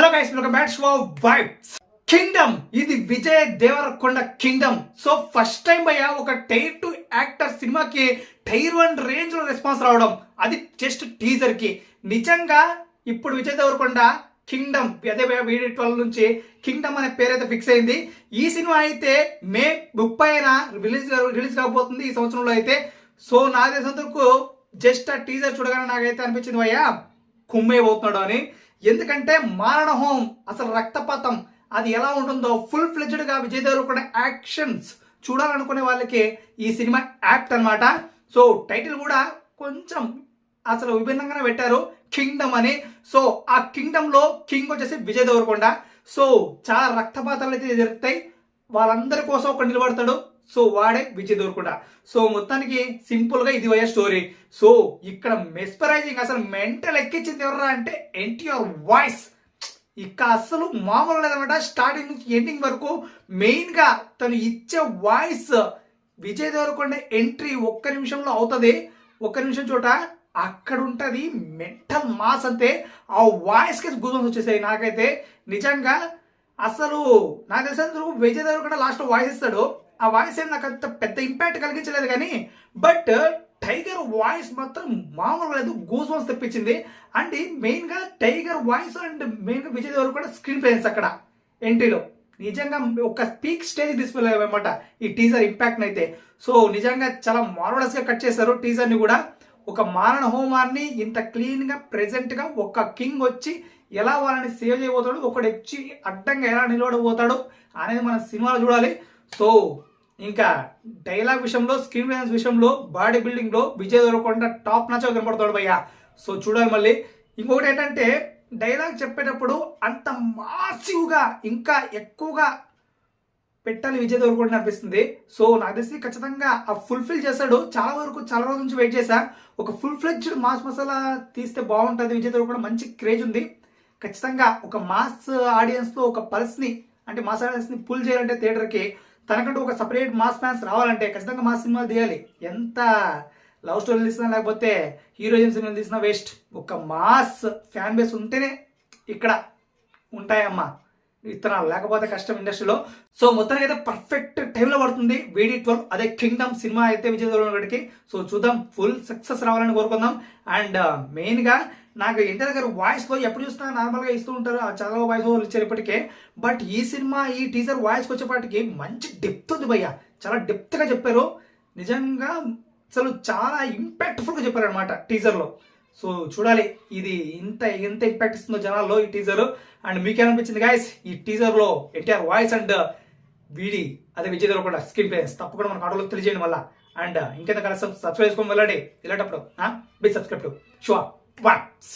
Hello guys welcome back show vibes Kingdom ఇది Vijay Devarakonda Kingdom so first time భయ్య ఒక tier two actor సినిమాకి tier one రేంజ్లో response రావడం. అది జస్ట్ టీజర్కి. నిజంగా ఇప్పుడు విజయ్ దేవరకొండ కింగ్డమ్ అదే వీడి ట్వెల్వ్ నుంచి కింగ్డమ్ అనే పేరు అయితే ఫిక్స్ అయింది. ఈ సినిమా అయితే మే ముప్పైన రిలీజ్ రిలీజ్ కాబోతుంది ఈ సంవత్సరంలో అయితే. సో నా తెలిసినందుకు జస్ట్ ఆ టీజర్ చూడగానే నాకైతే అనిపించింది భయ్యా కుమ్మే పోతున్నాడు అని. ఎందుకంటే మారణ హోం అసలు రక్తపాతం అది ఎలా ఉంటుందో ఫుల్ ఫ్లెజ్డ్గా విజయ్ దేవరకొండ యాక్షన్స్ చూడాలనుకునే వాళ్ళకి ఈ సినిమా యాక్ట్ అన్నమాట. సో టైటిల్ కూడా కొంచెం అసలు విభిన్నంగానే పెట్టారు. కింగ్డమ్ అని. సో ఆ కింగ్డమ్లో కింగ్ వచ్చేసి విజయ్ దేవరకొండ. సో చాలా రక్తపాతాలు అయితే జరుగుతాయి వాళ్ళందరి కోసం ఒక నిలబడతాడు. సో వాడే విజయ్ దేవరకొండ. సో మొత్తానికి సింపుల్గా ఇది అయ్యే స్టోరీ. సో ఇక్కడ మెస్పరైజింగ్ అసలు మెంటల్ ఎక్కించింది ఎవరా అంటే ఎన్టీఆర్ వాయిస్. ఇక అసలు మామూలు లేదనమాట స్టార్టింగ్ నుంచి ఎండింగ్ వరకు మెయిన్గా తను ఇచ్చే వాయిస్ విజయ్ దేవరకొండ ఎంట్రీ ఒక్క నిమిషంలో అవుతుంది. ఒక్క నిమిషం చోట అక్కడ ఉంటది మెంటల్ మాస్ అంతే. ఆ వాయిస్కి గుజన్స్ వచ్చేసాయి నాకైతే. నిజంగా అసలు నాకు తెలిసినందుకు విజయ్ దేవరకొండ లాస్ట్ వాయిస్ ఇస్తాడు. ఆ వాయిస్ ఏం నాకు అంత పెద్ద ఇంపాక్ట్ కలిగించలేదు కానీ బట్ టైగర్ వాయిస్ మాత్రం మామూలుగా లేదు గూస్ వాన్స్ తెప్పించింది. అండ్ మెయిన్గా టైగర్ వాయిస్ అండ్ మెయిన్గా విజయ్ కూడా స్క్రీన్ ప్రెజెన్స్ అక్కడ ఎంట్రీలో నిజంగా ఒక పీక్ స్టేజ్ డిస్ప్లే అనమాట ఈ టీజర్ ఇంపాక్ట్ అయితే. సో నిజంగా చాలా మార్వలస్గా కట్ చేశారు టీజర్ని కూడా. ఒక మారణ హోమాన్ని ఇంత క్లీన్గా ప్రెసెంట్గా ఒక కింగ్ వచ్చి ఎలా వాళ్ళని సేవ్ చేయబోతాడు ఒకడు వచ్చి అడ్డంగా ఎలా నిలబడబోతాడు అనేది మన సినిమాలో చూడాలి. సో ఇంకా డైలాగ్ విషయంలో స్క్రీన్ ప్రెజెన్స్ విషయంలో బాడీ బిల్డింగ్లో విజయ్ దొరకకుండా టాప్ నచ్చ కనపడతాడు భయ్య. సో చూడాలి మళ్ళీ. ఇంకొకటి ఏంటంటే డైలాగ్ చెప్పేటప్పుడు అంత మాసివ్గా ఇంకా ఎక్కువగా పెట్టాలి విజయ్ దొరకకుండా అనిపిస్తుంది. సో నాకు తెలిసి ఖచ్చితంగా ఆ ఫుల్ఫిల్ చేస్తాడు చాలా వరకు చాలా రోజుల నుంచి వెయిట్ చేశా. ఒక ఫుల్ ఫ్లెడ్జ్డ్ మాస్ మసాలా తీస్తే బాగుంటుంది విజయ్ దొరకకుండా మంచి క్రేజ్ ఉంది. ఖచ్చితంగా ఒక మాస్ ఆడియన్స్తో ఒక పల్స్ని అంటే మాస్ ఆడియన్స్ని పుల్ చేయాలంటే థియేటర్కి తనకంటూ ఒక సపరేట్ మాస్ ఫ్యాన్స్ రావాలంటే ఖచ్చితంగా మాస్ సినిమాలు తీయాలి. ఎంత లవ్ స్టోరీలు తీసినా లేకపోతే హీరోయిన్ సినిమాలు తీసినా వేస్ట్ ఒక మాస్ ఫ్యాన్ బేస్ ఉంటేనే ఇక్కడ ఉంటాయమ్మా. విత్తనాలు లేకపోతే కష్టం ఇండస్ట్రీలో. సో మొత్తానికి అయితే పర్ఫెక్ట్ టైంలో పడుతుంది. వీడి ట్వెల్వ్ అదే కింగ్డమ్ సినిమా అయితే విజయ్ సో చూద్దాం. ఫుల్ సక్సెస్ రావాలని కోరుకుందాం. అండ్ మెయిన్ uh, గా నాకు ఇంటి దగ్గర వాయిస్లో ఎప్పుడు చూసినా నార్మల్గా ఇస్తూ ఉంటారు. ఆ చాలా వాయిస్ ఓవర్ ఇచ్చారు ఇప్పటికే. బట్ ఈ సినిమా ఈ టీజర్ వాయిస్ వచ్చేపాటికి మంచి డెప్త్ ఉంది భయ్య. చాలా డెప్త్గా చెప్పారు. నిజంగా అసలు చాలా ఇంపాక్ట్ఫుల్గా చెప్పారు అనమాట టీజర్లో. సో చూడాలి ఇది ఇంత ఎంత ఇంపాక్ట్ ఇస్తుందో జనాల్లో ఈ టీజర్ అండ్ మీకేమనిపించింది గాయస్ ఈ టీజర్లో ఎన్టీఆర్ వాయిస్ అండ్ వీడి అదే విజయ్ కూడా స్క్రీన్ ప్లేస్ తప్పకుండా మనకు ఆటోలో తెలియజేయండి మళ్ళా. అండ్ ఇంకెంత కలిసి సబ్స్క్రైబ్ చేసుకొని వెళ్ళండి. వెళ్ళేటప్పుడు be subscribe to show vibes